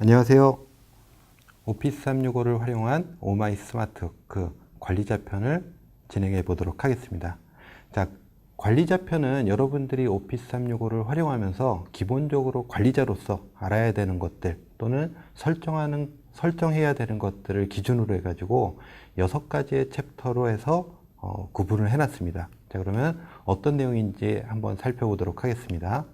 안녕하세요. 오피스 365를 활용한 오마이 스마트 그 관리자 편을 진행해 보도록 하겠습니다. 자, 관리자 편은 여러분들이 오피스 365를 활용하면서 기본적으로 관리자로서 알아야 되는 것들 또는 설정하는 설정해야 되는 것들을 기준으로 해가지고 여섯 가지의 챕터로 해서 어, 구분을 해놨습니다. 자, 그러면 어떤 내용인지 한번 살펴보도록 하겠습니다.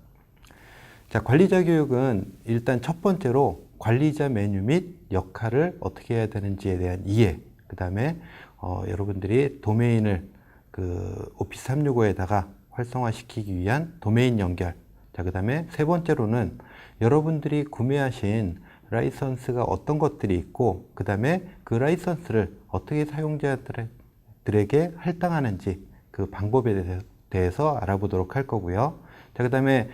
자, 관리자 교육은 일단 첫 번째로 관리자 메뉴 및 역할을 어떻게 해야 되는지에 대한 이해, 그 다음에 어, 여러분들이 도메인을 그 오피스 365에다가 활성화시키기 위한 도메인 연결, 자, 그 다음에 세 번째로는 여러분들이 구매하신 라이선스가 어떤 것들이 있고, 그 다음에 그 라이선스를 어떻게 사용자들에게 할당하는지 그 방법에 대해서 알아보도록 할 거고요. 자, 그 다음에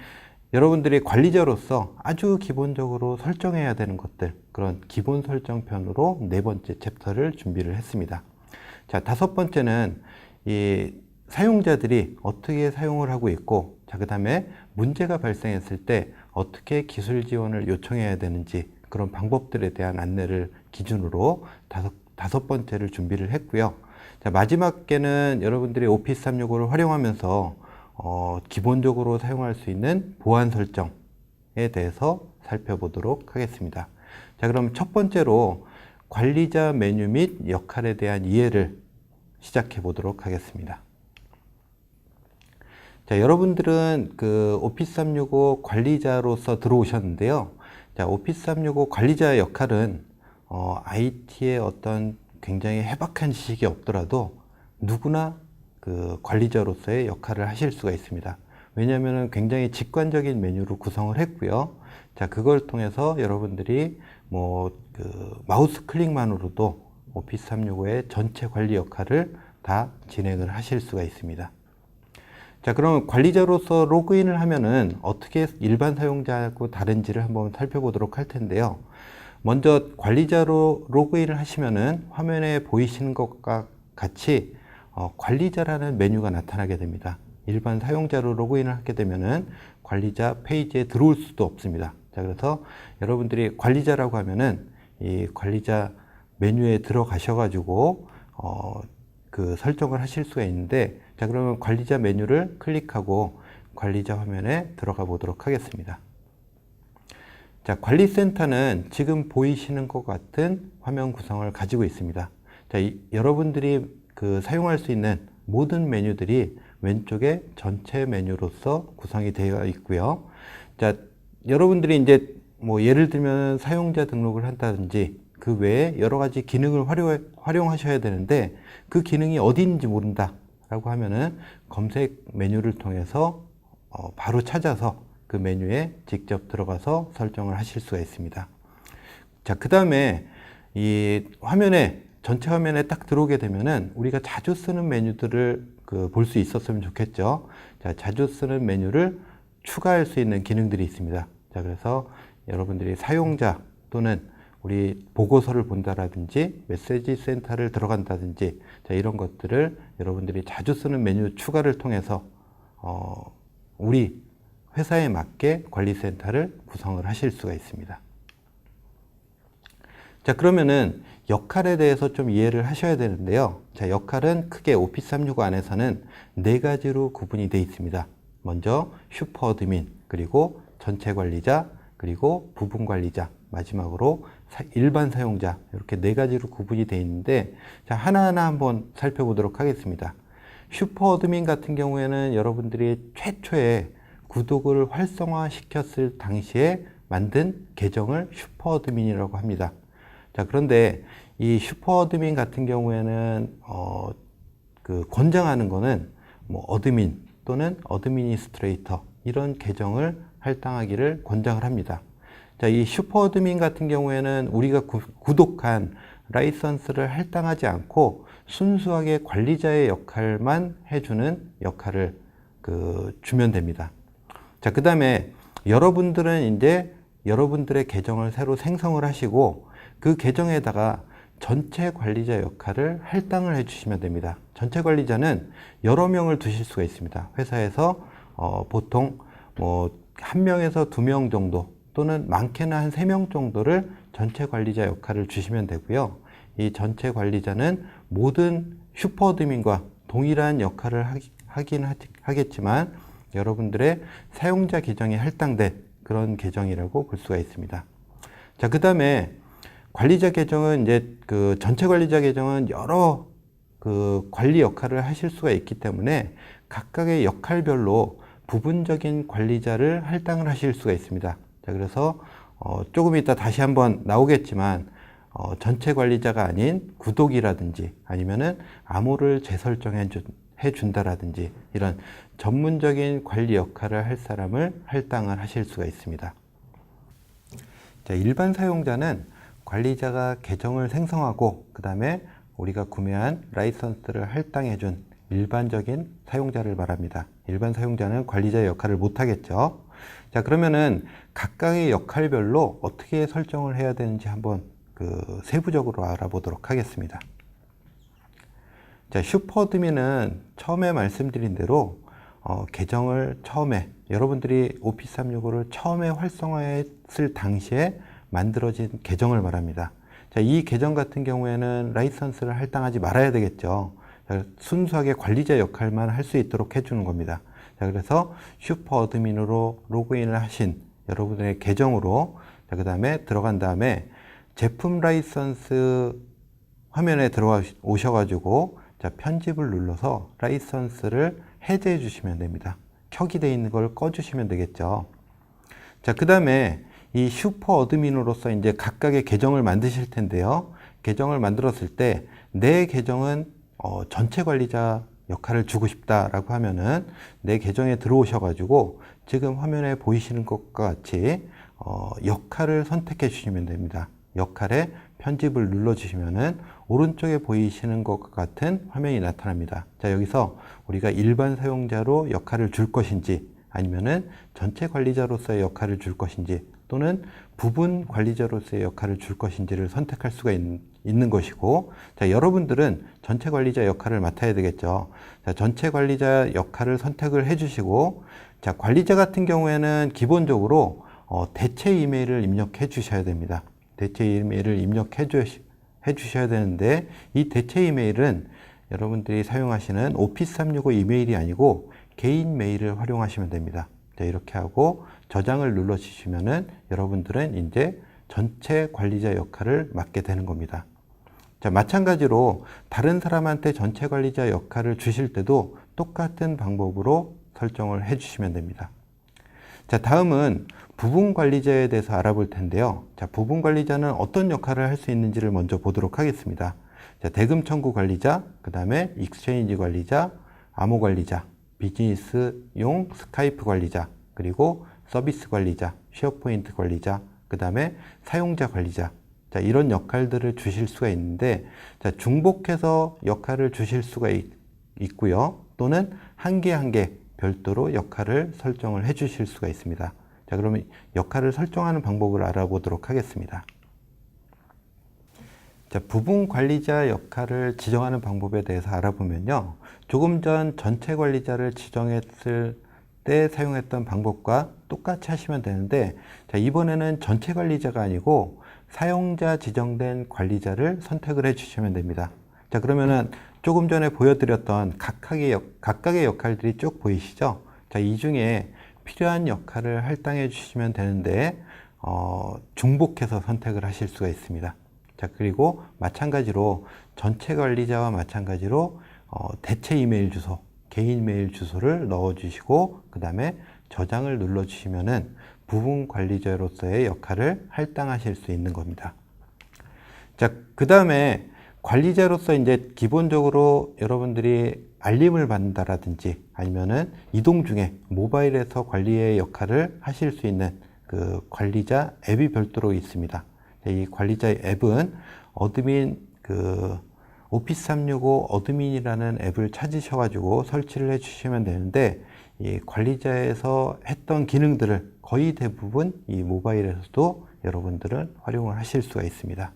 여러분들이 관리자로서 아주 기본적으로 설정해야 되는 것들, 그런 기본 설정편으로 네 번째 챕터를 준비를 했습니다. 자, 다섯 번째는 이 사용자들이 어떻게 사용을 하고 있고, 자, 그 다음에 문제가 발생했을 때 어떻게 기술 지원을 요청해야 되는지 그런 방법들에 대한 안내를 기준으로 다섯, 다섯 번째를 준비를 했고요. 자, 마지막 게는 여러분들이 오피스 365를 활용하면서 어, 기본적으로 사용할 수 있는 보안 설정에 대해서 살펴보도록 하겠습니다. 자, 그럼 첫 번째로 관리자 메뉴 및 역할에 대한 이해를 시작해 보도록 하겠습니다. 자, 여러분들은 그 오피스 365 관리자로서 들어오셨는데요. 자, 오피스 365 관리자의 역할은 어, IT의 어떤 굉장히 해박한 지식이 없더라도 누구나 그 관리자로서의 역할을 하실 수가 있습니다. 왜냐하면 굉장히 직관적인 메뉴로 구성을 했고요. 자, 그걸 통해서 여러분들이 뭐 그 마우스 클릭만으로도 오피스 365의 전체 관리 역할을 다 진행을 하실 수가 있습니다. 자, 그럼 관리자로서 로그인을 하면은 어떻게 일반 사용자하고 다른지를 한번 살펴보도록 할 텐데요. 먼저 관리자로 로그인을 하시면은 화면에 보이시는 것과 같이 어, 관리자라는 메뉴가 나타나게 됩니다. 일반 사용자로 로그인을 하게 되면은 관리자 페이지에 들어올 수도 없습니다. 자, 그래서 여러분들이 관리자라고 하면은 이 관리자 메뉴에 들어가셔가지고 어, 그 설정을 하실 수가 있는데 자, 그러면 관리자 메뉴를 클릭하고 관리자 화면에 들어가 보도록 하겠습니다. 자, 관리센터는 지금 보이시는 것 같은 화면 구성을 가지고 있습니다. 자, 이, 여러분들이 그 사용할 수 있는 모든 메뉴들이 왼쪽에 전체 메뉴로서 구성이 되어 있고요. 자, 여러분들이 이제 뭐 예를 들면 사용자 등록을 한다든지 그 외에 여러 가지 기능을 활용, 활용 하셔야 되는데 그 기능이 어디 있는지 모른다 라고 하면은 검색 메뉴를 통해서 어, 바로 찾아서 그 메뉴에 직접 들어가서 설정을 하실 수가 있습니다. 자, 그 다음에 이 화면에 전체 화면에 딱 들어오게 되면은 우리가 자주 쓰는 메뉴들을 그 볼 수 있었으면 좋겠죠. 자, 자주 쓰는 메뉴를 추가할 수 있는 기능들이 있습니다. 자, 그래서 여러분들이 사용자 또는 우리 보고서를 본다라든지 메시지 센터를 들어간다든지 자, 이런 것들을 여러분들이 자주 쓰는 메뉴 추가를 통해서 어, 우리 회사에 맞게 관리센터를 구성을 하실 수가 있습니다. 자, 그러면은 역할에 대해서 좀 이해를 하셔야 되는데요. 자, 역할은 크게 오피스 365 안에서는 네 가지로 구분이 되어 있습니다. 먼저 슈퍼 어드민, 그리고 전체 관리자, 그리고 부분 관리자, 마지막으로 일반 사용자 이렇게 네 가지로 구분이 되어 있는데 자, 하나하나 한번 살펴보도록 하겠습니다. 슈퍼 어드민 같은 경우에는 여러분들이 최초에 구독을 활성화 시켰을 당시에 만든 계정을 슈퍼 어드민이라고 합니다. 자, 그런데 이 슈퍼 어드민 같은 경우에는 어, 그 권장하는 거는 뭐 어드민 또는 어드미니스트레이터 이런 계정을 할당하기를 권장을 합니다. 자, 이 슈퍼 어드민 같은 경우에는 우리가 구, 구독한 라이선스를 할당하지 않고 순수하게 관리자의 역할만 해주는 역할을 그 주면 됩니다. 자, 그 다음에 여러분들은 이제 여러분들의 계정을 새로 생성을 하시고 그 계정에다가 전체 관리자 역할을 할당을 해주시면 됩니다. 전체 관리자는 여러 명을 두실 수가 있습니다. 회사에서 어, 보통 뭐 한 명에서 두 명 정도 또는 많게는 한 세 명 정도를 전체 관리자 역할을 주시면 되고요. 이 전체 관리자는 모든 슈퍼드민과 동일한 역할을 하긴 하겠지만 여러분들의 사용자 계정에 할당된 그런 계정이라고 볼 수가 있습니다. 자, 그 다음에 관리자 계정은 이제 그 전체 관리자 계정은 여러 그 관리 역할을 하실 수가 있기 때문에 각각의 역할별로 부분적인 관리자를 할당을 하실 수가 있습니다. 자, 그래서 어, 조금 이따 다시 한번 나오겠지만 어, 전체 관리자가 아닌 구독이라든지 아니면은 암호를 재설정해 준, 해 준다라든지 이런 전문적인 관리 역할을 할 사람을 할당을 하실 수가 있습니다. 자, 일반 사용자는 관리자가 계정을 생성하고 그 다음에 우리가 구매한 라이선스를 할당해 준 일반적인 사용자를 말합니다. 일반 사용자는 관리자의 역할을 못 하겠죠. 자, 그러면은 각각의 역할별로 어떻게 설정을 해야 되는지 한번 그 세부적으로 알아보도록 하겠습니다. 자, 슈퍼드민은 처음에 말씀드린 대로 어, 계정을 처음에 여러분들이 오피스 365를 처음에 활성화했을 당시에 만들어진 계정을 말합니다. 자, 이 계정 같은 경우에는 라이선스를 할당하지 말아야 되겠죠. 자, 순수하게 관리자 역할만 할 수 있도록 해주는 겁니다. 자, 그래서 슈퍼 어드민으로 로그인을 하신 여러분들의 계정으로 자, 그 다음에 들어간 다음에 제품 라이선스 화면에 들어오셔가지고 자, 편집을 눌러서 라이선스를 해제해 주시면 됩니다. 켜기 되어 있는 걸 꺼주시면 되겠죠. 자, 그 다음에 이 슈퍼 어드민으로서 이제 각각의 계정을 만드실 텐데요. 계정을 만들었을 때 내 계정은 어, 전체 관리자 역할을 주고 싶다라고 하면은 내 계정에 들어오셔가지고 지금 화면에 보이시는 것과 같이 어, 역할을 선택해 주시면 됩니다. 역할에 편집을 눌러 주시면은 오른쪽에 보이시는 것과 같은 화면이 나타납니다. 자, 여기서 우리가 일반 사용자로 역할을 줄 것인지 아니면은 전체 관리자로서의 역할을 줄 것인지 또는 부분 관리자로서의 역할을 줄 것인지를 선택할 수가 있, 는 것이고 자, 여러분들은 전체 관리자 역할을 맡아야 되겠죠. 자, 전체 관리자 역할을 선택을 해 주시고 자, 관리자 같은 경우에는 기본적으로 어, 대체 이메일을 입력해 주셔야 됩니다. 대체 이메일을 입력해 주시, 해 주셔야 되는데 이 대체 이메일은 여러분들이 사용하시는 오피스 365 이메일이 아니고 개인 메일을 활용하시면 됩니다. 자, 이렇게 하고 저장을 눌러 주시면은 여러분들은 이제 전체 관리자 역할을 맡게 되는 겁니다. 자, 마찬가지로 다른 사람한테 전체 관리자 역할을 주실 때도 똑같은 방법으로 설정을 해 주시면 됩니다. 자, 다음은 부분 관리자에 대해서 알아볼 텐데요. 자, 부분 관리자는 어떤 역할을 할 수 있는지를 먼저 보도록 하겠습니다. 자, 대금 청구 관리자, 그 다음에 익스체인지 관리자, 암호 관리자, 비즈니스용 스카이프 관리자, 그리고 서비스 관리자, 쉐어포인트 관리자, 그 다음에 사용자 관리자. 자, 이런 역할들을 주실 수가 있는데, 자, 중복해서 역할을 주실 수가 있, 있고요. 또는 한 개 한 개 별도로 역할을 설정을 해 주실 수가 있습니다. 자, 그러면 역할을 설정하는 방법을 알아보도록 하겠습니다. 자, 부분 관리자 역할을 지정하는 방법에 대해서 알아보면요. 조금 전 전체 관리자를 지정했을 때 사용했던 방법과 똑같이 하시면 되는데, 자, 이번에는 전체 관리자가 아니고 사용자 지정된 관리자를 선택을 해 주시면 됩니다. 자, 그러면은 조금 전에 보여드렸던 각각의, 역, 각각의 역할들이 쭉 보이시죠? 자, 이 중에 필요한 역할을 할당해 주시면 되는데, 어, 중복해서 선택을 하실 수가 있습니다. 자, 그리고 마찬가지로 전체 관리자와 마찬가지로 어, 대체 이메일 주소, 개인 메일 주소를 넣어 주시고, 그 다음에 저장을 눌러 주시면은 부분 관리자로서의 역할을 할당하실 수 있는 겁니다. 자, 그 다음에 관리자로서 이제 기본적으로 여러분들이 알림을 받는다라든지 아니면은 이동 중에 모바일에서 관리의 역할을 하실 수 있는 그 관리자 앱이 별도로 있습니다. 이 관리자 앱은 어드민 그 오피스 365 어드민이라는 앱을 찾으셔가지고 설치를 해주시면 되는데 이 관리자에서 했던 기능들을 거의 대부분 이 모바일에서도 여러분들은 활용을 하실 수가 있습니다.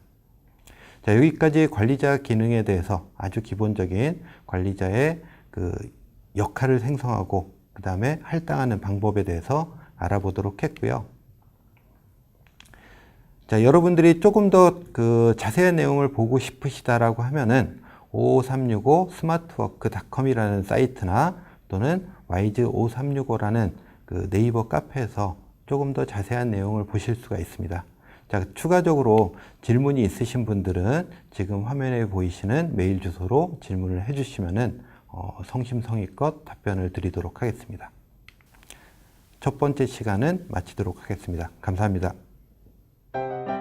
자, 여기까지 관리자 기능에 대해서 아주 기본적인 관리자의 그 역할을 생성하고 그 다음에 할당하는 방법에 대해서 알아보도록 했고요. 자, 여러분들이 조금 더 그 자세한 내용을 보고 싶으시다라고 하면은 5535 스마트워크닷컴이라는 사이트나 또는 와이즈 5365라는 그 네이버 카페에서 조금 더 자세한 내용을 보실 수가 있습니다. 자, 추가적으로 질문이 있으신 분들은 지금 화면에 보이시는 메일 주소로 질문을 해주시면은 어, 성심성의껏 답변을 드리도록 하겠습니다. 첫 번째 시간은 마치도록 하겠습니다. 감사합니다. Thank you.